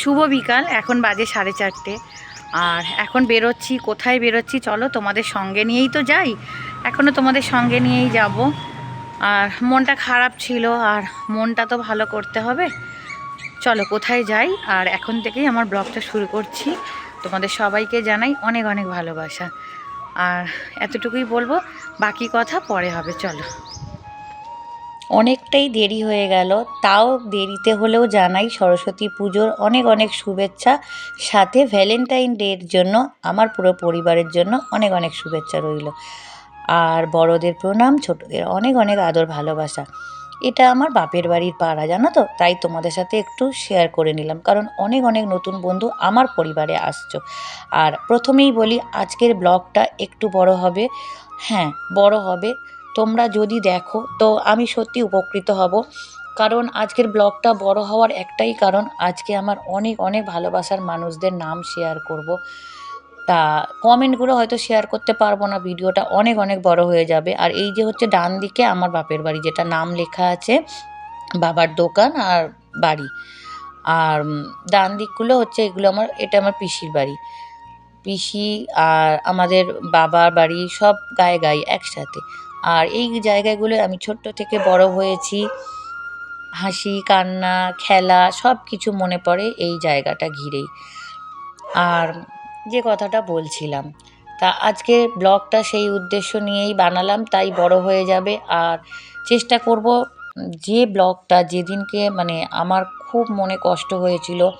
শুভ বিকাল, এখন বাজে সাড়ে চারটে। আর এখন বেরোচ্ছি, কোথায় বেরোচ্ছি চলো তোমাদের সঙ্গে নিয়েই তো যাই। এখনও তোমাদের সঙ্গে নিয়েই যাব। আর মনটা খারাপ ছিল, আর মনটা তো ভালো করতে হবে। চলো কোথায় যাই, আর এখন থেকেই আমার ব্লগটা শুরু করছি। তোমাদের সবাইকে জানাই অনেক অনেক ভালোবাসা। আর এতটুকুই বলব, বাকি কথা পরে হবে, চলো। অনেকটাই দেরি হয়ে গেল। তাও দেরিতে হলেও জানাই সরস্বতী পুজোর অনেক অনেক শুভেচ্ছা, সাথে ভ্যালেন্টাইন ডের জন্য, আমার পুরো পরিবারের জন্য অনেক অনেক শুভেচ্ছা রইল। আর বড়দের প্রণাম, ছোটদের অনেক অনেক আদর ভালোবাসা। এটা আমার বাপের বাড়ির পাড়া, জানো তো? তাই তোমাদের সাথে একটু শেয়ার করে নিলাম। কারণ অনেক অনেক নতুন বন্ধু আমার পরিবারে আসছো। আর প্রথমেই বলি, আজকের ব্লগটা একটু বড় হবে। হ্যাঁ বড় হবে। তোমরা যদি দেখো, তো আমি সত্যি উপকৃত হব। কারণ আজকের ব্লগটা বড় হওয়ার একটাই কারণ, আজকে আমার অনেক অনেক ভালোবাসার মানুষদের নাম শেয়ার করব। তা কমেন্টগুলো হয়তো শেয়ার করতে পারব না, ভিডিওটা অনেক অনেক বড় হয়ে যাবে। আর এই যে হচ্ছে ডান দিকে আমার বাপের বাড়ি, যেটা নাম লেখা আছে, বাবার দোকান আর বাড়ি। আর ডান দিকগুলো হচ্ছে এগুলো আমার, এটা আমার পিসির বাড়ি। পিসি আর আমাদের বাবার বাড়ি সব গায়ে গায়ে একসাথে। আর এই জায়গাগুলো আমি ছোট্ট থেকে বড় হয়েছি। হাসি, কান্না, খেলা সব কিছু মনে পড়ে এই জায়গাটা ঘিরেই। আর যে কথাটা বলছিলাম, তা আজকে ব্লগটা সেই উদ্দেশ্য নিয়েই বানালাম, তাই বড় হয়ে যাবে। আর চেষ্টা করব যে ব্লগটা যেদিনকে মানে আমার খুব মনে কষ্ট হয়েছিল,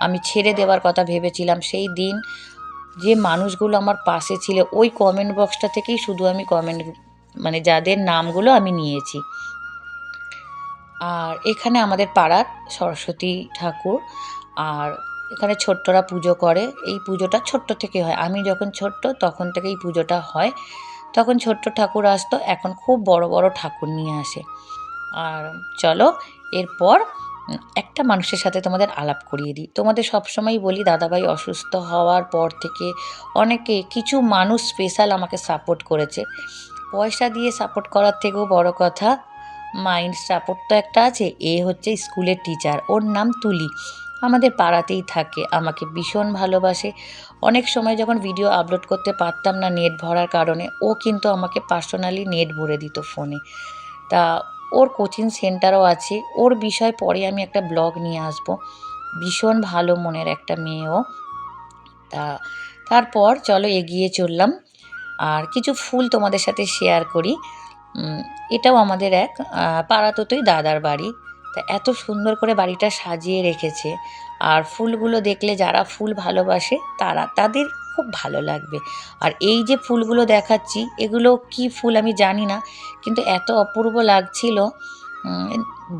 আমি ছেড়ে দেওয়ার কথা ভেবেছিলাম, সেই দিন যে মানুষগুলো আমার পাশে ছিল, ওই কমেন্ট বক্সটা থেকেই শুধু আমি কমেন্ট মানে যাদের নামগুলো আমি নিয়েছি। আর এখানে আমাদের পাড়ার সরস্বতী ঠাকুর, আর এখানে ছোট্টরা পুজো করে। এই পুজোটা ছোট্ট থেকে হয়। আমি যখন ছোট্ট, তখন থেকে এই পুজোটা হয়। তখন ছোট্ট ঠাকুর আসতো, এখন খুব বড় বড় ঠাকুর নিয়ে আসে। আর চলো, এরপর একটা মানুষের সাথে তোমাদের আলাপ করিয়ে দিই। তোমাদের সবসময় বলি, দাদাভাই অসুস্থ হওয়ার পর থেকে অনেকে কিছু মানুষ স্পেশাল আমাকে সাপোর্ট করেছে। পয়সা দিয়ে সাপোর্ট করার থেকেও বড় কথা মাইন্ড সাপোর্ট তো একটা আছে, এ হচ্ছে স্কুলের টিচার ওর নাম তুলি। আমাদের পাড়াতেই থাকে, আমাকে ভীষণ ভালোবাসে। অনেক সময় যখন ভিডিও আপলোড করতে পারতাম না নেট ভরার কারণে, ও কিন্তু আমাকে পার্সোনালি নেট ভরে দিত ফোনে তা ওর কোচিং সেন্টারও আছে, ওর বিষয় পরে আমি একটা ব্লগ নিয়ে আসব। ভীষণ ভালো মনের একটা মেয়েও তা, তারপর চলো এগিয়ে চললাম। আর কিছু ফুল তোমাদের সাথে শেয়ার করি। এটাও আমাদের এক পাড়াতোতই দাদার বাড়ি। তা এত সুন্দর করে বাড়িটা সাজিয়ে রেখেছে। আর ফুলগুলো দেখলে যারা ফুল ভালোবাসে, তারা, তাদের খুব ভালো লাগবে। আর এই যে ফুলগুলো দেখাচ্ছি, এগুলো কি ফুল আমি জানি না, কিন্তু এত অপূর্ব লাগছিল।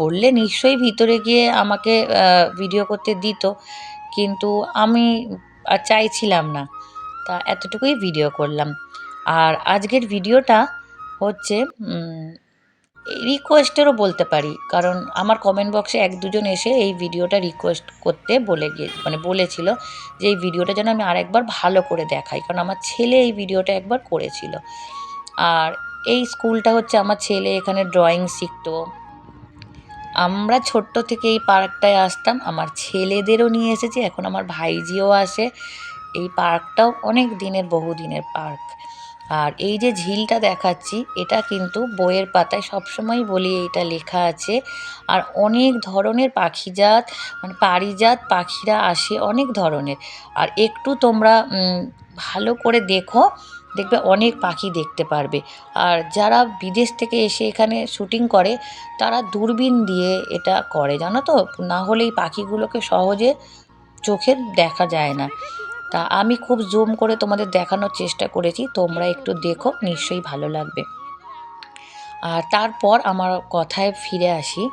বললে নিশ্চয়ই ভিতরে গিয়ে আমাকে ভিডিও করতে দিত, কিন্তু আমি আর চাইছিলাম না। তা এতটুকুই ভিডিও করলাম। আর আজকের ভিডিওটা হচ্ছে রিকোয়েস্টেরও বলতে পারি। কারণ আমার কমেন্ট বক্সে এক দুজন এসে এই ভিডিওটা রিকোয়েস্ট করতে বলে গিয়ে মানে বলেছিল যে এই ভিডিওটা যেন আমি আরেকবার ভালো করে দেখাই। কারণ আমার ছেলে এই ভিডিওটা একবার করেছিল। আর এই স্কুলটা হচ্ছে আমার ছেলে এখানে ড্রয়িং শিখতো। আমরা ছোট্ট থেকে এই পার্কটায় আসতাম। আমার ছেলেদেরও নিয়ে এসেছি। এখন আমার ভাইজিও আসে। এই পার্কটাও অনেক দিনের বহু দিনের পার্ক। আর এই যে ঝিলটা দেখাচ্ছি, এটা কিন্তু বইয়ের পাতায় সবসময় বলি এইটা লেখা আছে। আর অনেক ধরনের পাখি জাত মানে পারিজাত পাখিরা আসে অনেক ধরনের। আর একটু তোমরা ভালো করে দেখো, দেখবে অনেক পাখি দেখতে পারবে। আর যারা বিদেশ থেকে এসে এখানে শুটিং করে, তারা দূরবীন দিয়ে এটা করে, জানো তো? না হলে এই পাখিগুলোকে সহজে চোখে দেখা যায় না। তা আমি খুব জুম করে তোমাদের দেখানোর চেষ্টা করেছি, তোমরা একটু দেখো, নিশ্চয়ই ভালো লাগবে। আর তারপর আমার কথায় ফিরে আসি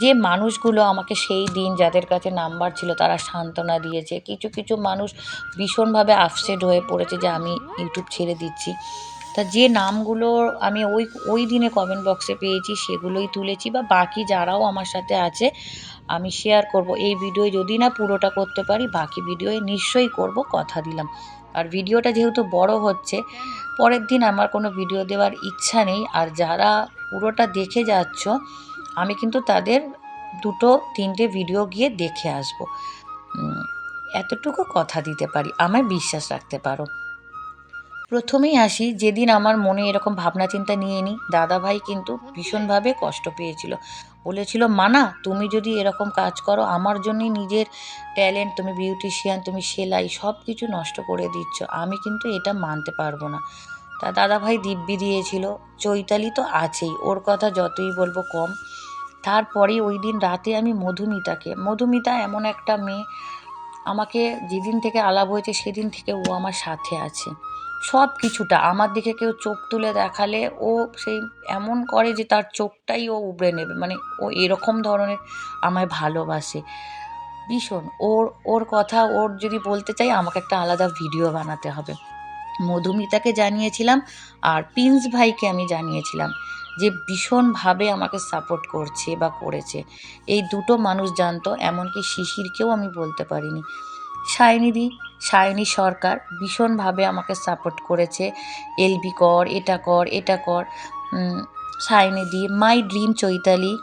যে মানুষগুলো আমাকে সেই দিন যাদের কাছে নাম্বার ছিল তারা সান্ত্বনা দিয়েছে, কিছু কিছু মানুষ ভীষণভাবে আপসেট হয়ে পড়েছে যে আমি ইউটিউব ছেড়ে দিচ্ছি। তা যে নামগুলো আমি ওই ওই দিনে কমেন্ট বক্সে পেয়েছি সেগুলোই তুলেছি বা বাকি যারাও আমার সাথে আছে আমি শেয়ার করব। এই ভিডিও যদি না পুরোটা করতে পারি, বাকি ভিডিওয়ে নিশ্চয়ই করব, কথা দিলাম। আর ভিডিওটা যেহেতু বড় হচ্ছে, পরের দিন আমার কোনো ভিডিও দেওয়ার ইচ্ছা নেই। আর যারা পুরোটা দেখে যাচ্ছ, আমি কিন্তু তাদের দুটো, তিনটে ভিডিও গিয়ে দেখে আসব। এতটুকু কথা দিতে পারি, আমায় বিশ্বাস রাখতে পারো। প্রথমেই আসি, যেদিন আমার মনে এরকম ভাবনা চিন্তা নিয়ে নিই দাদাভাই কিন্তু ভীষণভাবে কষ্ট পেয়েছিল। বলেছিল, মানা, তুমি যদি এরকম কাজ করো, আমার জন্যই নিজের ট্যালেন্ট, তুমি বিউটিশিয়ান, তুমি সেলাই সব কিছু নষ্ট করে দিচ্ছ। আমি কিন্তু এটা মানতে পারব না। তা দাদাভাই দিব্যি দিয়েছিল, চৈতালি তো আছেই, ওর কথা যতই বলব কম। তারপরে ওই দিন রাতে আমি মধুমিতাকে, মধুমিতা এমন একটা মেয়ে, আমাকে যেদিন থেকে আলাপ হয়েছে, সেদিন থেকে ও আমার সাথে আছে। সব কিছুটা আমার দিকে কেউ চোখ তুলে দেখালে ও সেই এমন করে যে তার চোখটাই ও উবড়ে নেবে। মানে ও এরকম ধরনের আমায় ভালোবাসে। ভীষণ, ওর ওর কথা ওর যদি বলতে চাই, আমাকে একটা আলাদা ভিডিও বানাতে হবে। মধুমিতাকে জানিয়েছিলাম আর প্রিন্স ভাইকে আমি জানিয়েছিলাম যে ভীষণভাবে আমাকে সাপোর্ট করছে বা করেছে। এই দুটো মানুষ জানতো, এমনকি শিশিরকেও আমি বলতে পারিনি। সায়নিদি, সায়নী সরকার ভীষণভাবে আমাকে সাপোর্ট করেছে। এলবি কর, এটা কর এটা কর। সায়নিদি মাই ড্রিম চৈতালি,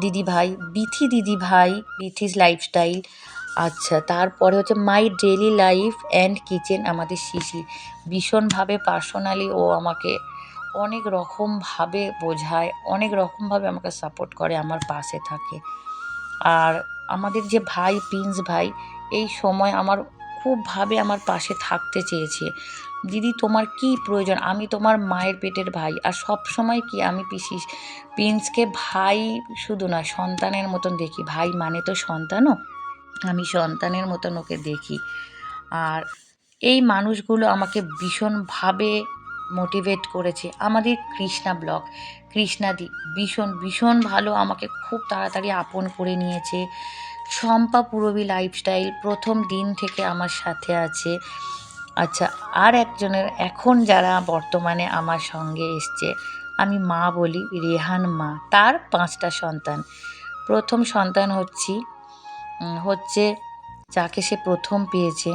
দিদি ভাই, বিথি দিদি ভাই বিথিস লাইফস্টাইল আচ্ছা তারপরে হচ্ছে my daily life and kitchen আমাদের শিশি। ভীষণভাবে পার্সোনালি ও আমাকে অনেক রকমভাবে বোঝায়, অনেক রকমভাবে আমাকে সাপোর্ট করে, আমার পাশে থাকে। আর আমাদের যে ভাই প্রিন্স ভাই, এই সময় আমার খুবভাবে আমার পাশে থাকতে চেয়েছে। দিদি, তোমার কি প্রয়োজন? আমি তোমার মায়ের পেটের ভাই আর সব সময় কি আমি পিসি প্রিন্সকে ভাই শুধু না, সন্তানের মতন দেখি। ভাই মানে তো সন্তানও। আমি সন্তানের মতন ওকে দেখি। আর এই মানুষগুলো আমাকে ভীষণভাবে মোটিভেট করেছে। আমাদের কৃষ্ণা ব্লগ। কৃষ্ণাদি ভীষণ ভীষণ ভালো আমাকে খুব তাড়াতাড়ি আপন করে নিয়েছে। শম্পা পুরবী লাইফস্টাইল প্রথম দিন থেকে আমার সাথে আছে। আচ্ছা আর একজনের এখন যারা বর্তমানে আমার সঙ্গে এসছে, আমি মা বলি রেহান মা, তার পাঁচটা সন্তান। প্রথম সন্তান হচ্ছি হচ্ছে যাকে সে প্রথম পেয়েছে,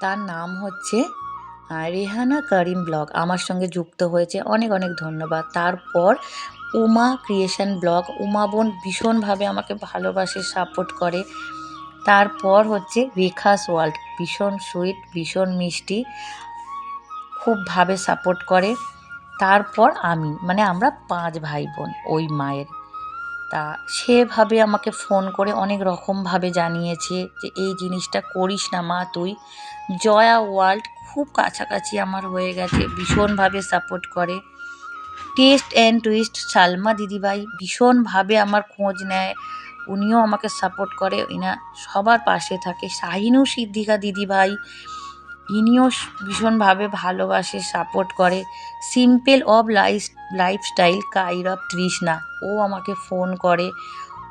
তার নাম হচ্ছে রেহানা করিম ব্লগ আমার সঙ্গে যুক্ত হয়েছে। অনেক অনেক ধন্যবাদ। তারপর উমা ক্রিয়েশন ব্লগ। উমা বোন ভীষণভাবে আমাকে ভালোবাসে সাপোর্ট করে। তারপর হচ্ছে রেখাস ওয়ার্ল্ড। ভীষণ সুইট ভীষণ মিষ্টি। খুবভাবে সাপোর্ট করে। তারপর আমি মানে আমরা পাঁচ ভাই বোন, ওই মায়ের। তা সেভাবে আমাকে ফোন করে অনেক রকমভাবে জানিয়েছে যে, এই জিনিসটা করিস না মা তুই। জয়া ওয়ার্ল্ড খুব কাছাকাছি আমার হয়ে গেছে, ভীষণভাবে সাপোর্ট করে। টেস্ট অ্যান্ড টুইস্ট, সালমা দিদিভাই ভীষণভাবে আমার খোঁজ নেয়, উনিও আমাকে সাপোর্ট করে। ইনা সবার পাশে থাকে। শাহিনু সিদ্দিকা দিদিভাই ইনিও ভীষণভাবে ভালোবাসে সাপোর্ট করে। Simple of life lifestyle care of Trishna ও আমাকে ফোন করে,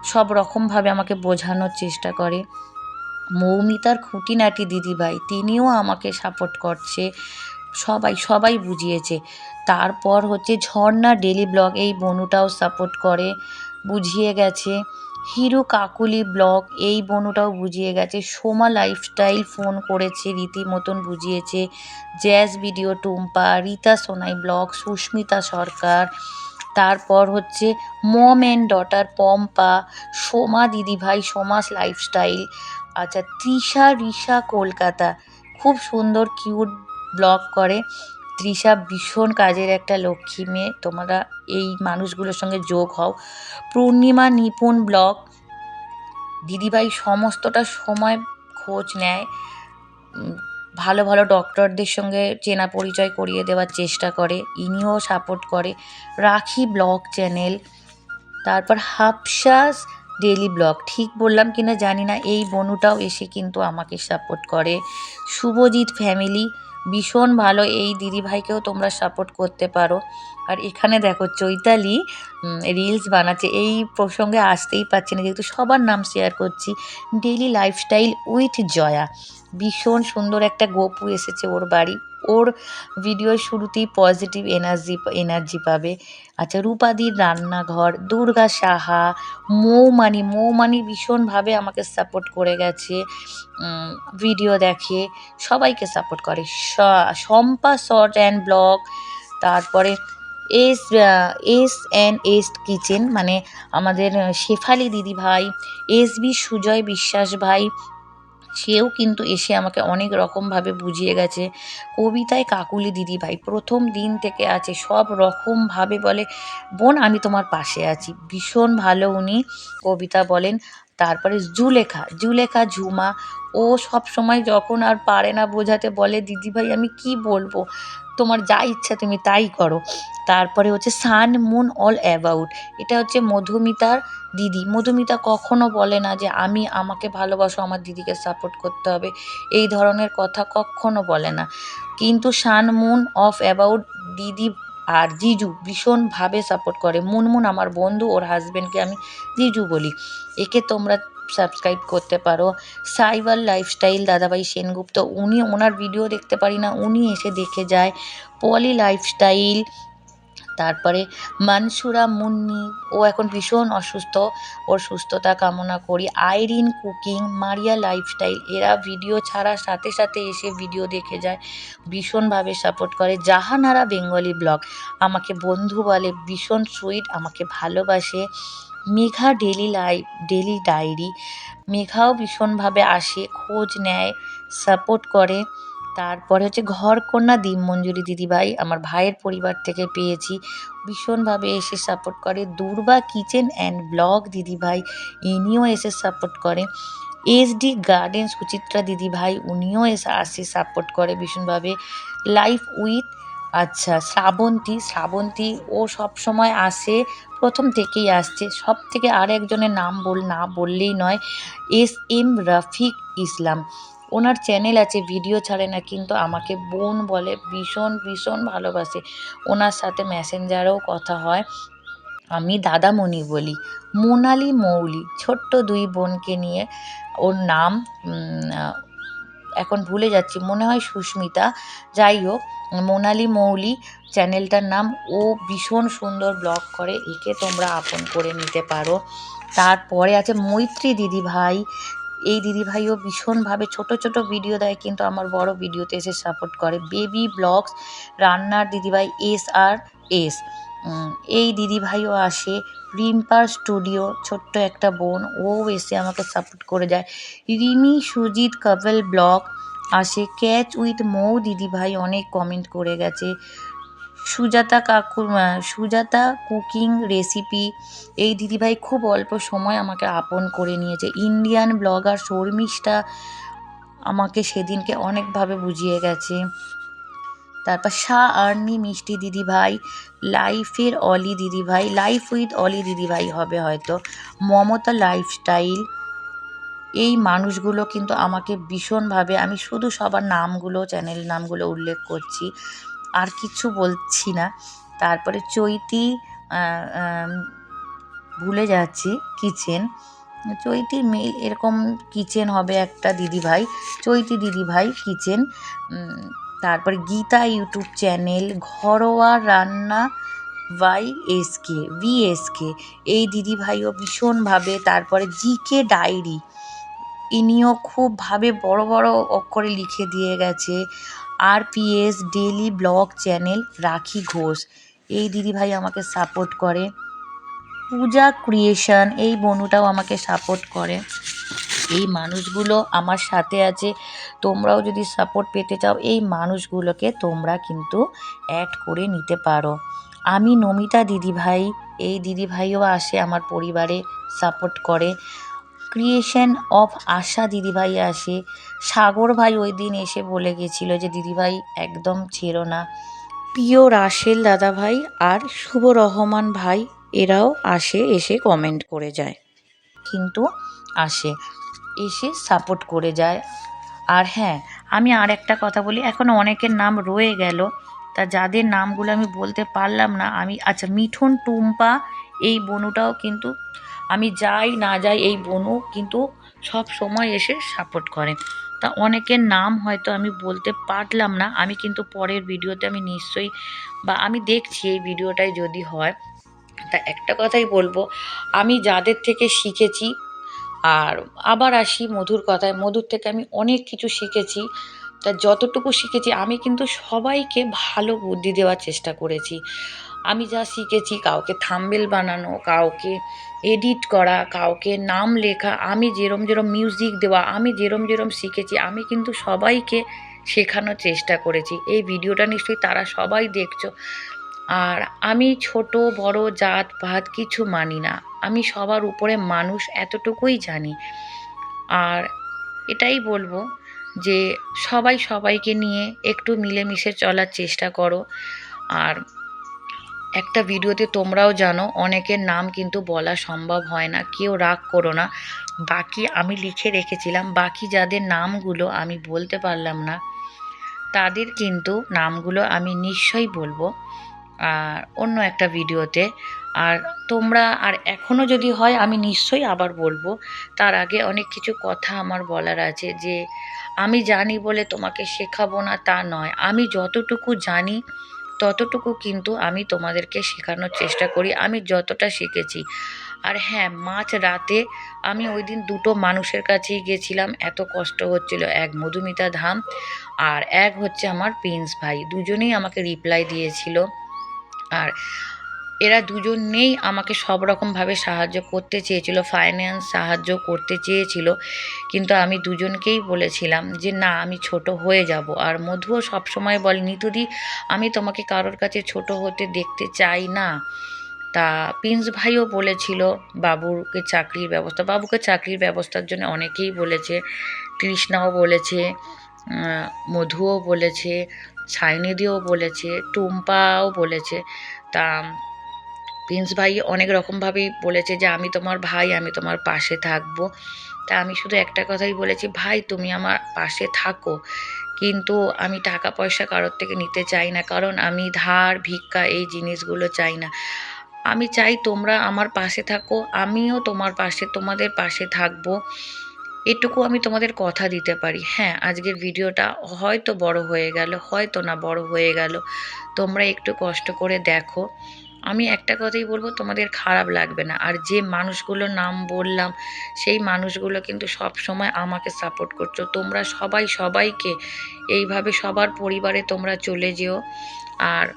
সব রকমভাবে আমাকে বোঝানোর চেষ্টা করে। মৌমিতার খুঁটিনাটি দিদিভাই, তিনিও আমাকে সাপোর্ট করছে, সবাই সবাই বুঝিয়েছে। তারপর হচ্ছে ঝর্ণা ডেলি ব্লগ, এই বনুটাও সাপোর্ট করে, বুঝিয়ে গেছে। হিরো কাকুলি ব্লগ, এই বনুটাও বুঝিয়ে গেছে। সোমা লাইফস্টাইল ফোন করেছে, রীতিমতন বুঝিয়েছে। Jazz video Tumpa, Rita Sonai blog, Susmita Sarkar, তারপর হচ্ছে mom and daughter Pampa, Soma দিদিভাই, সোমাস লাইফস্টাইল আচ্ছা তৃষা, রিষা, কলকাতা, খুব সুন্দর কিউট ব্লগ করে। তৃষা ভীষণ কাজের একটা লক্ষ্মী মেয়ে। তোমরা এই মানুষগুলোর সঙ্গে যোগ হও। পূর্ণিমা নিপুণ ব্লগ দিদিভাই সমস্তটা সময় খোঁজ নেয়। ভালো ভালো ডক্টরদের সঙ্গে চেনা পরিচয় করিয়ে দেওয়ার চেষ্টা করে। ইনিও সাপোর্ট করে। রাখি ব্লগ চ্যানেল তারপর হাফসাস ডেলি ব্লগ ঠিক বললাম কিনা জানি না। এই বনুটাও এসে কিন্তু আমাকে সাপোর্ট করে। শুভজিৎ ফ্যামিলি ভীষণ ভালো এই দিদিভাইকেও তোমরা সাপোর্ট করতে পারো। আর এখানে দেখো চৈতালি রিলস বানাচ্ছে। এই প্রসঙ্গে আসতেই পারছি না, যেহেতু সবার নাম শেয়ার করছি। Daily lifestyle with Jaya. ভীষণ সুন্দর একটা গপু এসেছে ওর বাড়ি। ওর ভিডিওর শুরুতেই পজিটিভ এনার্জি এনার্জি পাবে। আচ্ছা রূপাদির রান্নাঘর, দুর্গা সাহা, মৌমানি মৌমানি ভীষণভাবে আমাকে সাপোর্ট করে গেছে। ভিডিও দেখে সবাইকে সাপোর্ট করে। শম্পা শর্ট অ্যান্ড ব্লগ তারপরে S S and S kitchen মানে আমাদের শেফালি দিদি ভাই এস বি সুজয় বিশ্বাস ভাই সেও কিন্তু এসে আমাকে অনেক রকমভাবে বুঝিয়ে গেছে। কবিতায় কাকুলি দিদি ভাই প্রথম দিন থেকে আছে, সব রকমভাবে বলে, বোন, আমি তোমার পাশে আছি। ভীষণ ভালো উনি কবিতা বলেন। তারপরে জুলেখা জুলেখা ঝুমা, ও সব সময় যখন আর পারে না বোঝাতে বলে, দিদিভাই, আমি কি বলব? তোমার যা ইচ্ছা তুমি তাই করো। তারপরে হচ্ছে সান মুন অল অ্যাবাউট এটা হচ্ছে মধুমিতার দিদি। মধুমিতা কখনো বলে না যে, আমি, আমাকে ভালোবাসো, আমার দিদিকে সাপোর্ট করতে হবে। এই ধরনের কথা কখনো বলে না। কিন্তু সান মুন অফ অ্যাবাউট দিদি আর জিজু ভীষণভাবে সাপোর্ট করে। মুনমুন আমার বন্ধু, ওর হাজব্যান্ডকে আমি জিজু বলি। একে তোমরা সাবস্ক্রাইব করতে পারো। সাইবার লাইফস্টাইল দাদাভাই সেনগুপ্ত, উনি ওনার ভিডিও দেখতে পারি না, উনি এসে দেখে যায়। পলি লাইফস্টাইল তারপরে মানসুরা মুন্নি, ও এখন ভীষণ অসুস্থ, ওর সুস্থতা কামনা করি। আইরিন কুকিং, মারিয়া লাইফস্টাইল এরা ভিডিও ছাড়ার সাথে সাথে এসে ভিডিও দেখে যায়, ভীষণভাবে সাপোর্ট করে। জাহানারা বেঙ্গলি ব্লগ, আমাকে বন্ধু বলে, ভীষণ সুইট আমাকে ভালোবাসে। Megha daily life daily diary মেঘাও ভীষণভাবে আসে, খোঁজ নেয় সাপোর্ট করে। তারপরে হচ্ছে ঘরকন্যা দীপ মঞ্জুরি দিদিভাই, আমার ভাইয়ের পরিবার থেকে পেয়েছি। ভীষণভাবে এসে সাপোর্ট করে। দুর্বা কিচেন অ্যান্ড ব্লগ দিদিভাই, ইনিও এসে সাপোর্ট করে। এসডি গার্ডেন সুচিত্রা দিদিভাই, উনিও এসে আসে সাপোর্ট করে ভীষণভাবে। লাইফ উইথ আচ্ছা শ্রাবন্তী শ্রাবন্তী, ও সব সময় আসে, প্রথম থেকেই আসছে। সব থেকে আর একজনের নাম বল, না বললেই নয়, এস এম রফিক ইসলাম। ওনার চ্যানেল আছে ভিডিও ছাড়ে না, কিন্তু আমাকে বোন বলে, ভীষণ ভীষণ ভালোবাসে। ওনার সাথে মেসেঞ্জারেও কথা হয়। আমি দাদামণি বলি, মোনালি মৌলি, ছোট্ট দুই বোনকে নিয়ে। ওর নাম এখন ভুলে যাচ্ছি, মনে হয় সুস্মিতা। যাই হোক, মোনালি মৌলি চ্যানেলটার নাম ও ভীষণ সুন্দর ব্লগ করে, একে তোমরা আপন করে নিতে পারো। তারপরে আছে মৈত্রী দিদি ভাই এই দিদিভাইও ভীষণভাবে ছোট ছোট ভিডিও দেয়, কিন্তু আমার বড় ভিডিওতে এসে সাপোর্ট করে। বেবি ব্লগস, রান্নার দিদিভাই, এস আর এস। এই দিদিভাইও আসে, রিম্পার স্টুডিও ছোট্ট একটা বোন, ও এসে আমাকে সাপোর্ট করে যায়। রিমি, সুজিত, কাপল ব্লগ আসে ক্যাচ উইথ মৌ দিদিভাই অনেক কমেন্ট করে গেছে। সুজাতা কাকুর সুজাতা কুকিং রেসিপি এই দিদিভাই খুব অল্প সময় আমাকে আপন করে নিয়েছে। ইন্ডিয়ান ব্লগার শর্মিষ্ঠা আমাকে সেদিনকে অনেকভাবে বুঝিয়ে গেছে। তারপর শাহ আর্নি মিষ্টি দিদিভাই, লাইফের অলি দিদিভাই, লাইফ উইথ অলি দিদিভাই হবে হয়তো। মমতা লাইফস্টাইল। এই মানুষগুলো কিন্তু আমাকে ভীষণভাবে, আমি শুধু সবার নামগুলো, চ্যানেল নামগুলো উল্লেখ করছি, আর কিছু বলছি না। তারপরে চৈতি ভুলে যাচ্ছি, কিচেন। চৈতি মেল এরকম কিচেন হবে একটা দিদিভাই, চৈতি দিদিভাই কিচেন। তারপরে গীতা ইউটিউব চ্যানেল, ঘরোয়া রান্না বাই এসকে ভিএসকে এই দিদিভাইও ভীষণভাবে তারপরে জিকে ডায়েরি। ইনিও খুবভাবে বড় বড় অক্ষরে লিখে দিয়ে গেছে। RPS daily blog channel, Rakhi Ghosh. এই দিদিভাই আমাকে সাপোর্ট করে। পূজা ক্রিয়েশন, এই বনুটাও আমাকে সাপোর্ট করে। এই মানুষগুলো আমার সাথে আছে। তোমরাও যদি সাপোর্ট পেতে চাও, এই মানুষগুলোকে তোমরা কিন্তু অ্যাড করে নিতে পারো। আমি নমিতা দিদিভাই, এই দিদিভাইও আসে আমার পরিবারে সাপোর্ট করে। ক্রিয়েশন অফ আশা দিদিভাই আসে। সাগর ভাই ওই দিন এসে বলে গেছিল যে, দিদিভাই, একদম ছেড়ো না। প্রিয় রাসেল দাদাভাই আর শুভ রহমান ভাই, এরাও আসে, এসে কমেন্ট করে যায়। কিন্তু আসে, এসে সাপোর্ট করে যায়। আর হ্যাঁ আমি আর একটা কথা বলি, এখন অনেকের নাম রয়ে গেল, তা যাদের নামগুলো আমি বলতে পারলাম না, আমি আচ্ছা মিঠুন, টুম্পা, এই বনুটাও কিন্তু, আমি যাই না যাই এই বনু কিন্তু সব সময় এসে সাপোর্ট করে। তা অনেকের নাম হয়তো আমি বলতে পারলাম না, আমি কিন্তু পরের ভিডিওতে আমি নিশ্চয়ই, বা আমি দেখছি এই ভিডিওটাই যদি হয়। তা একটা কথাই বলব, আমি যাদের থেকে শিখেছি আর আবার আসি মধুর কথায়। মধুর থেকে আমি অনেক কিছু শিখেছি। তা যতটুকু শিখেছি, আমি কিন্তু সবাইকে ভালো বুদ্ধি দেওয়ার চেষ্টা করেছি। আমি যা শিখেছি, কাউকে থাম্বেল বানানো, কাউকে এডিট করা, কাউকে নাম লেখা, আমি যেরম যেরম মিউজিক দেওয়া, আমি যেরম যেরম শিখেছি, আমি কিন্তু সবাইকে শেখানোর চেষ্টা করেছি। এই ভিডিওটা নিশ্চয়ই তারা সবাই দেখছ। আর আমি ছোট, বড়, জাত, ভাত কিছু মানি না। আমি সবার উপরে মানুষ এতটুকুই জানি। আর এটাই বলব যে সবাই সবাইকে নিয়ে একটু মিলেমিশে চলার চেষ্টা করো। আর একটা ভিডিওতে তোমরাও জানো, অনেকের নাম কিন্তু বলা সম্ভব হয় না, কেউ রাগ করো না। বাকি আমি লিখে রেখেছিলাম, বাকি যাদের নামগুলো আমি বলতে পারলাম না, তাদের কিন্তু নামগুলো আমি নিশ্চয়ই বলব। আর অন্য একটা ভিডিওতে আর তোমরা আর এখনও যদি হয়, আমি নিশ্চয়ই আবার বলব। তার আগে অনেক কিছু কথা আমার বলার আছে যে, আমি জানি বলে তোমাকে শেখাবো না তা নয়। আমি যতটুকু জানি, ততটুকু কিন্তু আমি তোমাদেরকে শেখানোর চেষ্টা করি। আমি যতটা শিখেছি। আর হ্যাঁ মাঝ রাতে আমি ওই দিন দুটো মানুষের কাছেই গেছিলাম। এত কষ্ট হচ্ছিল। এক মধুমিতা ধাম আর এক হচ্ছে আমার প্রিন্স ভাই। দুজনেই আমাকে রিপ্লাই দিয়েছিল। আর এরা দুজনেই আমাকে সব রকমভাবে সাহায্য করতে চেয়েছিল ফাইন্যান্স সাহায্য করতে চেয়েছিল। কিন্তু আমি দুজনকেই বলেছিলাম যে, না, আমি ছোট হয়ে যাব। আর মধুও সবসময় বলে নিতুদি আমি তোমাকে কারোর কাছে ছোট হতে দেখতে চাই না। তা প্রিন্স ভাইও বলেছিল, বাবুকে চাকরির ব্যবস্থা, বাবুকে চাকরির ব্যবস্থার জন্য অনেকেই বলেছে কৃষ্ণাও বলেছে মধুও বলেছে সাইনিদিও বলেছে, টুম্পাও বলেছে। তা প্রিন্স ভাই অনেক রকমভাবেই বলেছে যে, আমি তোমার ভাই, আমি তোমার পাশে থাকব। তা আমি শুধু একটা কথাই বলেছি, ভাই, তুমি আমার পাশে থাকো। কিন্তু আমি টাকা পয়সা কারোর থেকে নিতে চাই না, কারণ আমি ধার, ভিক্ষা এই জিনিসগুলো চাই না। আমি চাই তোমরা আমার পাশে থাকো, আমিও তোমার পাশে, তোমাদের পাশে থাকব। এটুকু আমি তোমাদের কথা দিতে পারি। হ্যাঁ আজকের ভিডিওটা হয়তো বড় হয়ে গেল, হয়তো না বড় হয়ে গেল। তোমরা একটু কষ্ট করে দেখো। আমি একটা কথাই বলব, তোমাদের খারাপ লাগবে না। আর যে মানুষগুলোর নাম বললাম, সেই মানুষগুলো কিন্তু সব সময় আমাকে সাপোর্ট করছ। তোমরা সবাই সবাইকে এইভাবে সবার পরিবারে তোমরা চলে যেও। আর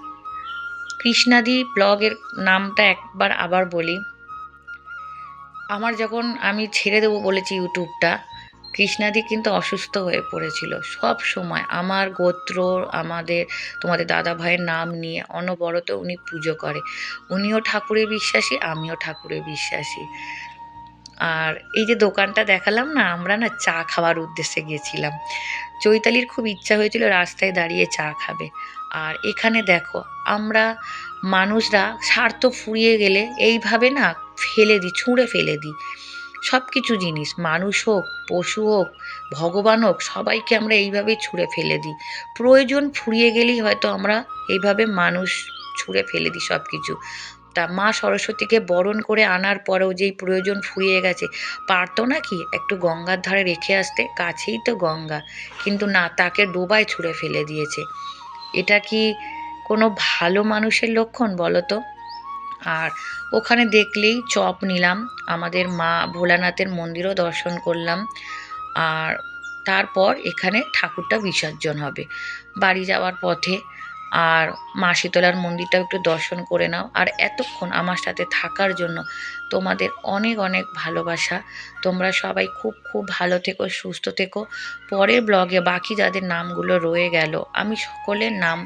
কৃষ্ণাদি ব্লগের নামটা একবার আবার বলি। আমার যখন আমি ছেড়ে দেবো বলেছি ইউটিউবটা কৃষ্ণাদি কিন্তু অসুস্থ হয়ে পড়েছিল। সব সময় আমার গোত্র, আমাদের, তোমাদের দাদা ভাইয়ের নাম নিয়ে অনবরত উনি পুজো করে। উনিও ঠাকুরে বিশ্বাসী, আমিও ঠাকুরে বিশ্বাসী। আর এই যে দোকানটা দেখালাম না, আমরা না চা খাওয়ার উদ্দেশ্যে গিয়েছিলাম চৈতালির খুব ইচ্ছা হয়েছিল রাস্তায় দাঁড়িয়ে চা খাবে। আর এখানে দেখো, আমরা মানুষরা স্বার্থ ফুরিয়ে গেলে এইভাবে না ফেলে দিই, ছুঁড়ে ফেলে দিই। সব কিছু জিনিস, মানুষ হোক, পশু হোক, ভগবান হোক, সবাইকে আমরা এইভাবেই ছুঁড়ে ফেলে দিই। প্রয়োজন ফুরিয়ে গেলেই হয়তো আমরা এইভাবে মানুষ ছুঁড়ে ফেলে দিই সব কিছু তা মা সরস্বতীকে বরণ করে আনার পরেও যেই প্রয়োজন ফুরিয়ে গেছে, পারতো না কি একটু গঙ্গার ধারে রেখে আসতে? কাছেই তো গঙ্গা, কিন্তু না, তাকে ডোবায় ছুঁড়ে ফেলে দিয়েছে। এটা কি কোনো ভালো মানুষের লক্ষণ বলো তো? আর ওখানে দেখলেই চপ নিলাম। আমাদের মা ভোলানাথের মন্দিরও দর্শন করলাম। আর তারপর এখানে ঠাকুরটা বিসর্জন হবে বাড়ি যাওয়ার পথে। আর মা শীতলার মন্দিরটাও একটু দর্শন করে নাও। আর এতক্ষণ আমার সাথে থাকার জন্য তোমাদের অনেক অনেক ভালোবাসা। তোমরা সবাই খুব খুব ভালো থেকো, সুস্থ থেকো। পরের ব্লগে বাকি যাদের নামগুলো রয়ে গেল, আমি সকলের নাম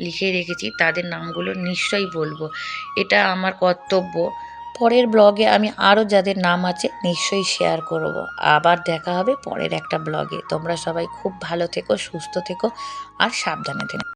লিখে রেখেছি, তাদের নামগুলো নিশ্চয়ই বলব। এটা আমার কর্তব্য। পরের ব্লগে আমি আরও যাদের নাম আছে নিশ্চয়ই শেয়ার করব। আবার দেখা হবে পরের একটা ব্লগে। তোমরা সবাই খুব ভালো থেকো, সুস্থ থেকো, আর সাবধানে থেকো।